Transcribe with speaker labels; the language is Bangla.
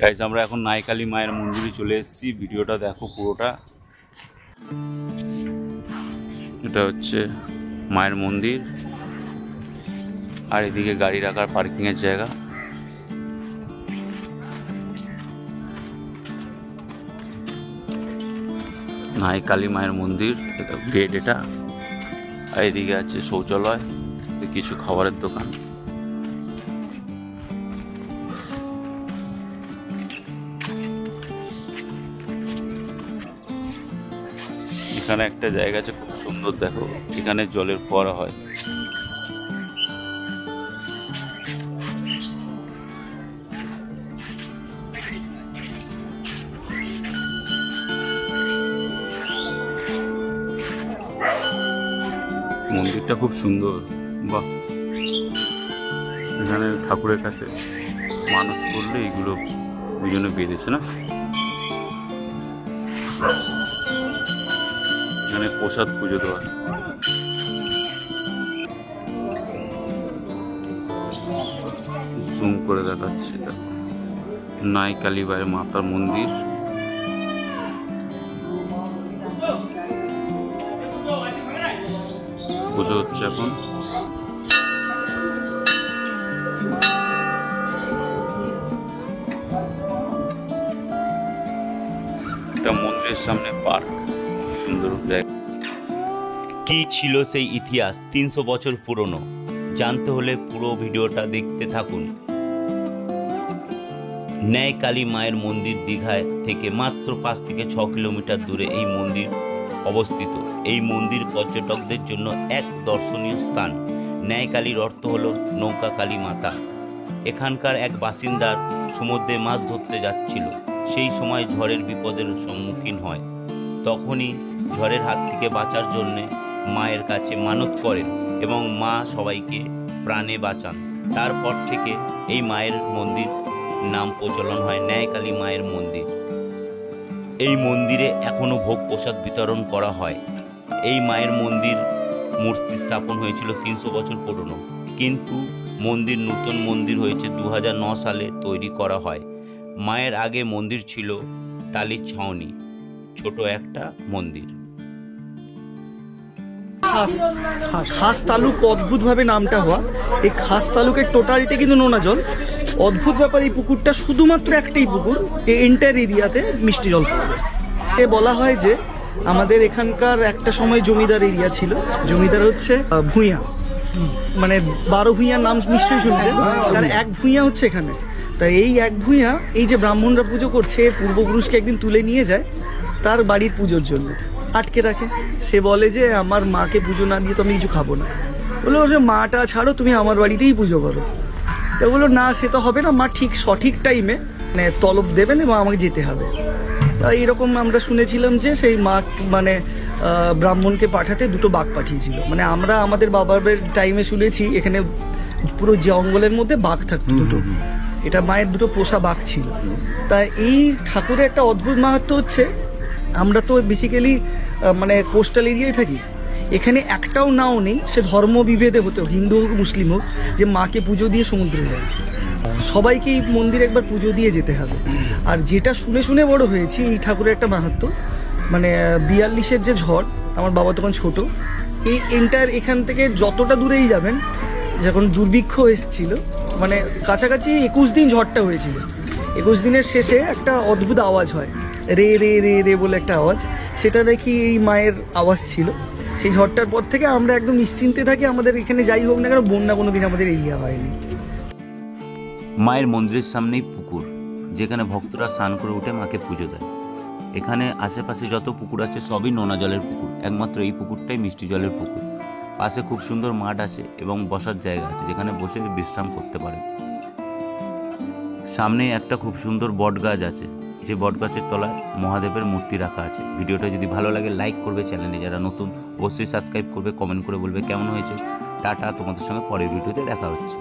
Speaker 1: গাইজ আমরা এখন নাইকালী মায়ের মন্দিরে চলে এসেছি। ভিডিওটা দেখো পুরোটা। এটা হচ্ছে মায়ের মন্দির। আর এদিকে গাড়ি রাখার পার্কিংয়ের জায়গা। নাই কালী মায়ের মন্দির, এটা গেট এটা। আর এদিকে আছে শৌচালয়, কিছু খাবারের দোকান। এখানে একটা জায়গা আছে, খুব সুন্দর, দেখো। এখানে জলের ফোয়ারা হয়। মন্দিরটা খুব সুন্দর। বাহ। এখানে ঠাকুরের কাছে মানুষ করলে এগুলো ওই জন্য বেঁধেছে না? এখানে প্রসাদ পুজো দেওয়া। জুম করে দেখাচ্ছে নাই কালীবাইয়ের মাতার মন্দির। পুজো হচ্ছে এখন। এটা মন্দিরের সামনে পার্ক। সুন্দর জায়গা।
Speaker 2: কি ছিল সেই ইতিহাস তিনশো বছর পুরনো? জানতে হলে পুরো ভিডিওটা দেখতে থাকুন। ন্যায় কালী মায়ের মন্দির দীঘায় থেকে মাত্র পাঁচ থেকে ছ কিলোমিটার দূরে এই মন্দির অবস্থিত। এই মন্দির পর্যটকদের জন্য এক দর্শনীয় স্থান। ন্যায় কালীর অর্থ হল নৌকা কালী মাতা। এখানকার এক বাসিন্দার সমুদ্রে মাছ ধরতে যাচ্ছিল। সেই সময় ঝড়ের বিপদের সম্মুখীন হয়। তখনই ঝড়ের হাত থেকে বাঁচার জন্যে মায়ের কাছে মানত করেন এবং মা সবাইকে প্রাণে বাঁচান। তারপর থেকে এই মায়ের মন্দির নাম প্রচলন হয় ন্যায়কালী মায়ের মন্দির। এই মন্দিরে এখনও ভোগ প্রসাদ বিতরণ করা হয়। এই মায়ের মন্দির মূর্তি স্থাপন হয়েছিল তিনশো বছর পুরনো। কিন্তু মন্দির নতুন মন্দির হয়েছে দু সালে তৈরি করা হয়। মায়ের আগে মন্দির ছিল টালির ছাউনি। ছোট একটা মন্দির।
Speaker 3: খাস তালুক অদ্ভুতভাবে নামটা হওয়া। এই খাস তালুকের টোটালটা কিন্তু নোনা জল। অদ্ভুত ব্যাপার, এই পুকুরটা শুধুমাত্র একটাই পুকুর, এই এন্টার এরিয়াতে মিষ্টি জল এ বলা হয় যে, আমাদের এখানকার একটা সময় জমিদার এরিয়া ছিল। জমিদার হচ্ছে ভূঁইয়া। মানে বারো ভূঁইয়ার নাম নিশ্চয়ই শুনছেন? তার এক ভূঁইয়া হচ্ছে এখানে। তা এই এক ভূঁইয়া, এই যে ব্রাহ্মণরা পুজো করছে, পূর্বপুরুষকে একদিন তুলে নিয়ে যায়। তার বাড়ির পুজোর জন্য। আটকে রাখে। সে বলে যে আমার মাকে পুজো না দিয়ে তো আমি কিছু খাব না। বলল যে মাটা ছাড়ো তুমি আমার বাড়িতেই পুজো করো। তো বলল না সে তো হবে না। মা ঠিক সঠিক টাইমে মানে তলব দেবেন এবং আমাকে যেতে হবে। তা এরকম আমরা শুনেছিলাম যে সেই মা মানে ব্রাহ্মণকে পাঠাতে দুটো বাঘ পাঠিয়েছিল। মানে আমরা আমাদের বাবার টাইমে শুনেছি এখানে পুরো জঙ্গলের মধ্যে বাঘ থাকতো দুটো। এটা মায়ের দুটো পোষা বাঘ ছিল। তা এই ঠাকুরের একটা অদ্ভুত মাহাত্ম হচ্ছে আমরা তো বেসিক্যালি মানে কোস্টাল এরিয়ায় থাকি। এখানে একটাও নাও নেই সে ধর্ম বিভেদে হতে হোক, হিন্দু হোক মুসলিম হোক যে মাকে পুজো দিয়ে সমুদ্রে যায়। সবাইকে এই মন্দিরে একবার পুজো দিয়ে যেতে হবে। আর যেটা শুনে শুনে বড় হয়েছি এই ঠাকুরের একটা মাহাত্ম মানে বিয়াল্লিশের যে ঝড় আমার বাবা তখন ছোট এই এন্টার এখান থেকে যতটা দূরেই যাবেন যখন দুর্ভিক্ষ এসেছিল মানে কাছাকাছি একুশ দিন ঝড়টা হয়েছিল। একুশ দিনের শেষে একটা অদ্ভুত আওয়াজ হয়। রে রে রে রে বলে একটা আওয়াজ। সেটা দেখি এই মায়ের আওয়াজ ছিল। সেই ঝড়টার পর থেকে আমরা একদম নিশ্চিন্তে থাকি, আমাদের এখানে যাই হোক না কেন, বন্যা কোনো দিন আমাদের এরিয়া হয়নি।
Speaker 2: মায়ের মন্দিরের সামনেই পুকুর, যেখানে ভক্তরা স্নান করে উঠে মাকে পুজো দেয়। এখানে আশেপাশে যত পুকুর আছে, সবই নোনা জলের পুকুর। একমাত্র এই পুকুরটাই মিষ্টি জলের পুকুর। পাশে খুব সুন্দর মাঠ আছে এবং বসার জায়গা আছে, যেখানে বসে বিশ্রাম করতে পারে। সামনে একটা খুব সুন্দর বট গাছ আছে। যে বটগাছের তলায় মহাদেবের মূর্তি রাখা আছে। ভিডিওটা যদি ভালো লাগে লাইক করবে চ্যানেলে। যারা নতুন, অবশ্যই সাবস্ক্রাইব করবে কমেন্ট করে বলবে কেমন হয়েছে। টাটা, তোমাদের সঙ্গে পরের ভিডিওতে দেখা হচ্ছে।